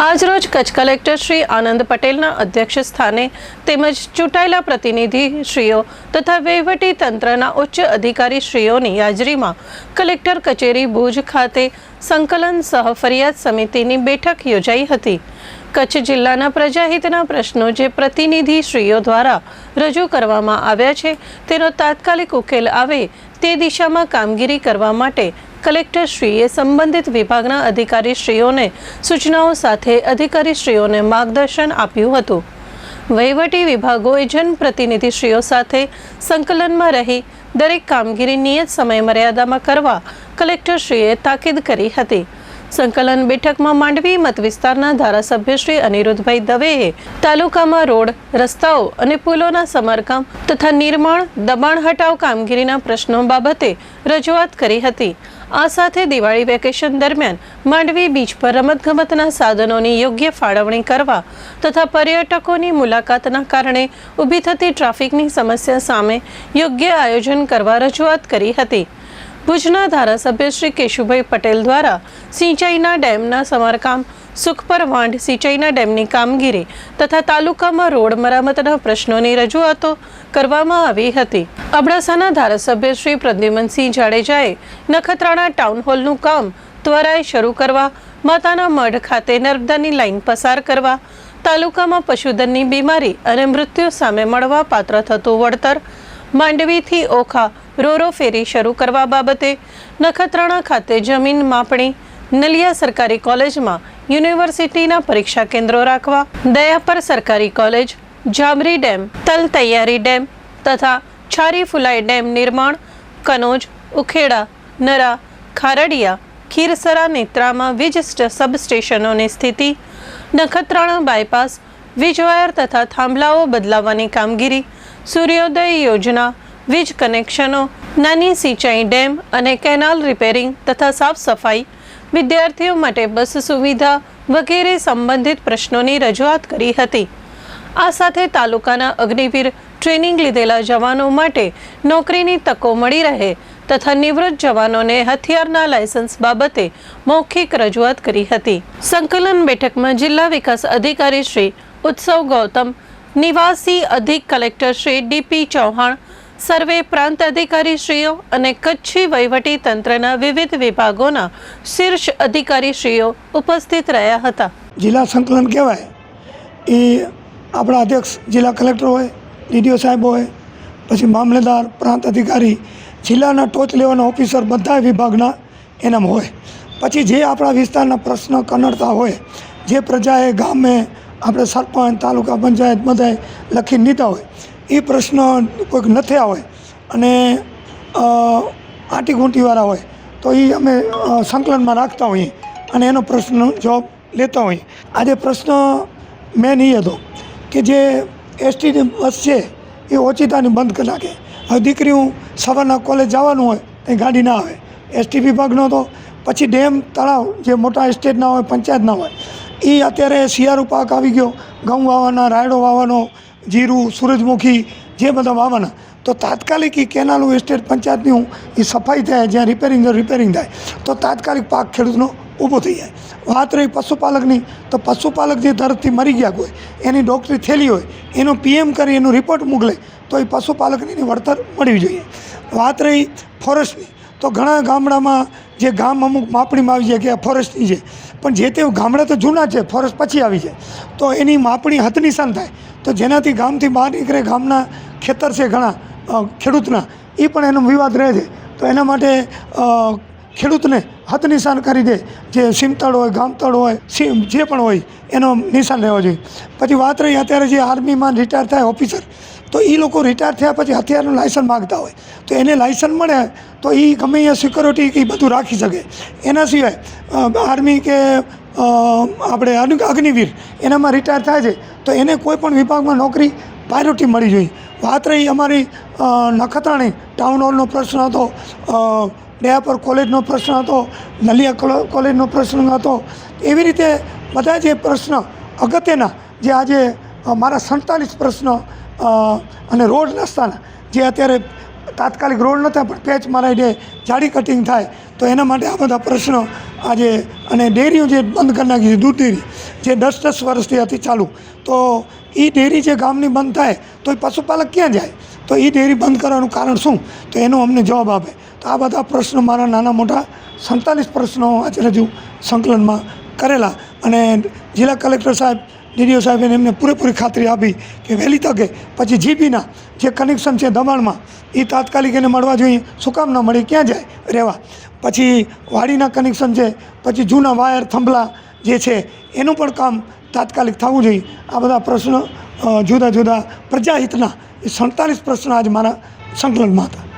આજરોજ કચ્છ કલેક્ટર શ્રી આનંદ પટેલના અધ્યક્ષ સ્થાને તેમજ ચૂંટાયેલા પ્રતિનિધિશ્રીઓ તથા વહીવટી તંત્રના ઉચ્ચ અધિકારીશ્રીઓની હાજરીમાં કલેક્ટર કચેરી ભુજ ખાતે સંકલન સહ ફરિયાદ સમિતિની બેઠક યોજાઈ હતી. કચ્છ જિલ્લાના પ્રજાહિતના પ્રશ્નો જે પ્રતિનિધિશ્રીઓ દ્વારા રજૂ કરવામાં આવ્યા છે, તેનો તાત્કાલિક ઉકેલ આવે તે દિશામાં કામગીરી કરવા માટે કલેક્ટરશ્રીએ સંબંધિત વિભાગના અધિકારીશ્રીઓને સૂચનાઓ સાથે અધિકારીશ્રીઓને માર્ગદર્શન આપ્યું હતું. વહીવટી વિભાગોએ જનપ્રતિનિધિશ્રીઓ સાથે સંકલનમાં રહી દરેક કામગીરી નિયત સમય મર્યાદામાં કરવા કલેક્ટરશ્રીએ તાકીદ કરી હતી. સંકલન બેઠકમાં માંડવી મત વિસ્તારના ધારાસભ્ય શ્રી અનિરુદ્ધભાઈ દવેએ તાલુકામાં રોડ, રસ્તાઓ અને પુલોના સમારકામ તથા નિર્માણ, દબાણ હટાવ કામગીરીના પ્રશ્નો બાબતે રજૂઆત કરી હતી. આ સાથે દિવાળી વેકેશન દરમિયાન માંડવી બીચ પર રમતગમતના સાધનોની યોગ્ય ફાળવણી કરવા તથા પર્યટકોની મુલાકાતના કારણે ઊભી થતી ટ્રાફિકની સમસ્યા સામે યોગ્ય આયોજન કરવા રજૂઆત કરી હતી. ભુજના ધારાસભ્ય શ્રી કેશુભાઈ પટેલ દ્વારા સિંચાઈના ડેમના સમારકામ, સુખપર વાંઢ સિંચાઈના ડેમની કામગીરી તથા તાલુકામાં રોડ મરામતના પ્રશ્નોની રજૂઆતો કરવામાં આવી હતી. અબડાસાના ધારાસભ્ય શ્રી પ્રદ્યુમનસિંહ જાડેજાએ નખત્રાણા ટાઉન હોલનું કામ ત્વરાએ શરૂ કરવા, માતાના મઢ ખાતે નર્મદાની લાઈન પસાર કરવા, તાલુકામાં પશુધનની બીમારી અને મૃત્યુ સામે મળવા પાત્ર થતું વળતર, માંડવીથી ઓખા રોરો ફેરી શરૂ કરવા બાબતે નખત્રાણા ખાતે જમીન માપણી, નલિયા સરકારી કોલેજમાં યુનિવર્સિટીના પરીક્ષા કેન્દ્રો રાખવા, દયાપર સરકારી કોલેજ જામરી ડેમ, તલ તૈયારી ડેમ તથા છારી ફુલાઈ ડેમ નિર્માણ, કનોજ, ઉખેડા, નરા, ખારડિયા, ખીરસરા નેત્રામાં વીજ સબસ્ટેશનોની સ્થિતિ, નખત્રાણા બાયપાસ, વીજવાયર તથા થાંભલાઓ બદલાવવાની કામગીરી, સૂર્યોદય યોજના વીજ કનેક્શનો, નાની સિંચાઈ ડેમ અને કેનાલ રિપેરિંગ તથા સાફ સફાઈ વિદ્યાર્થીઓ માટે બસ સુવિધા વગેરે સંબંધિત પ્રશ્નોની રજૂઆત કરી હતી. આ સાથે તાલુકાના અગ્નિવીર ટ્રેનિંગ લીધેલા જવાનો માટે નોકરીની તકો મળી રહે તથા નિવૃત્ત જવાનોને હથિયારના લાયસન્સ બાબતે મૌખિક રજૂઆત કરી હતી. સંકલન બેઠકમાં જિલ્લા વિકાસ અધિકારી શ્રી ઉત્સવ ગૌતમ, નિવાસી અધિક કલેક્ટર શ્રી ડીપી ચૌહાણ સર્વે પ્રાંત અધિકારીશ્રીઓ અને કચ્છી વહીવટી તંત્રના વિવિધ વિભાગોના શીર્ષ અધિકારીશ્રીઓ ઉપસ્થિત રહ્યા હતા. જિલ્લા સંકલન કહેવાય, એ આપણા અધ્યક્ષ જિલ્લા કલેક્ટર હોય, ડીડીઓ સાહેબ હોય, પછી મામલેદાર પ્રાંત અધિકારી, જિલ્લાના ટોચ લેવાના ઓફિસર બધા વિભાગના એનામાં હોય. પછી જે આપણા વિસ્તારના પ્રશ્ન કનડતા હોય, જે પ્રજાએ ગામે આપણે સરપંચ, તાલુકા પંચાયત બધાએ લખીને લીધા હોય એ પ્રશ્ન કોઈક થયા હોય અને આંટી ઘૂંટીવાળા હોય, તો એ અમે સંકલનમાં રાખતા હોઈએ અને એનો પ્રશ્ન જવાબ લેતા હોઈએ. આજે પ્રશ્ન મેન એ હતો કે જે એસટીની બસ છે, એ ઓચિતાની બંધ કરી નાખે. હવે દીકરીઓ સવારના કોલેજ જવાનું હોય તો ગાડી ના આવે. એસટી વિભાગનો તો પછી ડેમ, તળાવ, જે મોટા એસ્ટેટના હોય, પંચાયતના હોય એ અત્યારે શિયાળુ પાક આવી ગયો. ઘઉં વાવવાના, રાયડો વાવવાનો જીરું, સૂરજમુખી, જે બધા વાવવાના, તો તાત્કાલિક એ કેનાલ એસ્ટેટ પંચાયતની એ સફાઈ થાય, જ્યાં રિપેરિંગ રિપેરિંગ થાય, તો તાત્કાલિક પાક ખેડૂતનો ઊભો થઈ જાય. વાત રહી પશુપાલકની, તો પશુપાલક જે તરફથી મરી ગયા હોય એની ડૉક્ટરી થેલી હોય, એનો પીએમ કરી, એનો રિપોર્ટ મોકલે, તો એ પશુપાલકની વળતર મળવી જોઈએ. વાત રહી ફોરેસ્ટની તો ઘણા ગામડામાં જે ગામ અમુક માપણીમાં આવી જાય કે આ ફોરેસ્ટની છે પણ જે તે ગામડા તો જૂના છે ફોરેસ્ટ પછી આવી છે તો એની માપણી હતનિશાન થાય. તો જેનાથી ગામથી બહાર નીકળે ગામના ખેતર છે ઘણા ખેડૂતના એ પણ એનો વિવાદ રહે છે. તો એના માટે ખેડૂતને હત નિશાન કરી દે. જે સીમતળ હોય, ગામતળ હોય, સીમ જે પણ હોય, એનો નિશાન રહેવો જોઈએ. પછી વાત રહી અત્યારે જે આર્મીમાં રિટાયર થાય ઓફિસર તો એ લોકો રિટાયર થયા પછી હથિયારનું લાયસન્સ માગતા હોય. તો એને લાયસન્સ મળે તો એ ગમે અહીંયા સિક્યોરિટી કે બધું રાખી શકે. એના સિવાય આર્મી કે આપણે અગ્નિવીર એનામાં રિટાયર થાય છે, તો એને કોઈ પણ વિભાગમાં નોકરી પ્રાયોરિટી મળી જોઈએ. વાત રહી અમારી નખત્રાણી ટાઉન હોલનો પ્રશ્ન હતો ડેયાપર કોલેજનો પ્રશ્ન હતો, નલિયા કોલેજનો પ્રશ્ન હતો. એવી રીતે બધા જે પ્રશ્ન અગત્યના, જે આજે મારા સંતાલીસ પ્રશ્ન અને રોડ રસ્તાના, જે અત્યારે તાત્કાલિક રોડ નહોતા, પણ પેચ મરાઈ જે જાડી કટિંગ થાય, તો એના માટે આ બધા પ્રશ્નો આજે અને ડેરીઓ જે બંધ કરી નાખી છે, દૂધ ડેરી, જે દસ દસ વર્ષથી હતી ચાલુ. તો એ ડેરી જે ગામની બંધ થાય તો એ પશુપાલક ક્યાં જાય? તો એ ડેરી બંધ કરવાનું કારણ શું? તો એનો અમને જવાબ આપે. તો આ બધા પ્રશ્નો મારા નાના મોટા સંતાલીસ પ્રશ્નો આજે રજૂ સંકલનમાં કરેલા. અને જિલ્લા કલેક્ટર સાહેબ ડીડીઓ સાહેબે એમને પૂરેપૂરી ખાતરી આપી કે વહેલી તકે પછી જીપીના જે કનેક્શન છે દબાણમાં એ તાત્કાલિક એને મળવા જોઈએ. શું કામ ન મળે, ક્યાં જાય? રહેવા. પછી વાડીના કનેક્શન છે, પછી જૂના વાયર થંભલા જે છે, એનું પણ કામ તાત્કાલિક થવું જોઈએ. આ બધા પ્રશ્નો જુદા જુદા પ્રજાહિતના એ સડતાલીસ પ્રશ્નો આજ મારા સંકલનમાં હતા.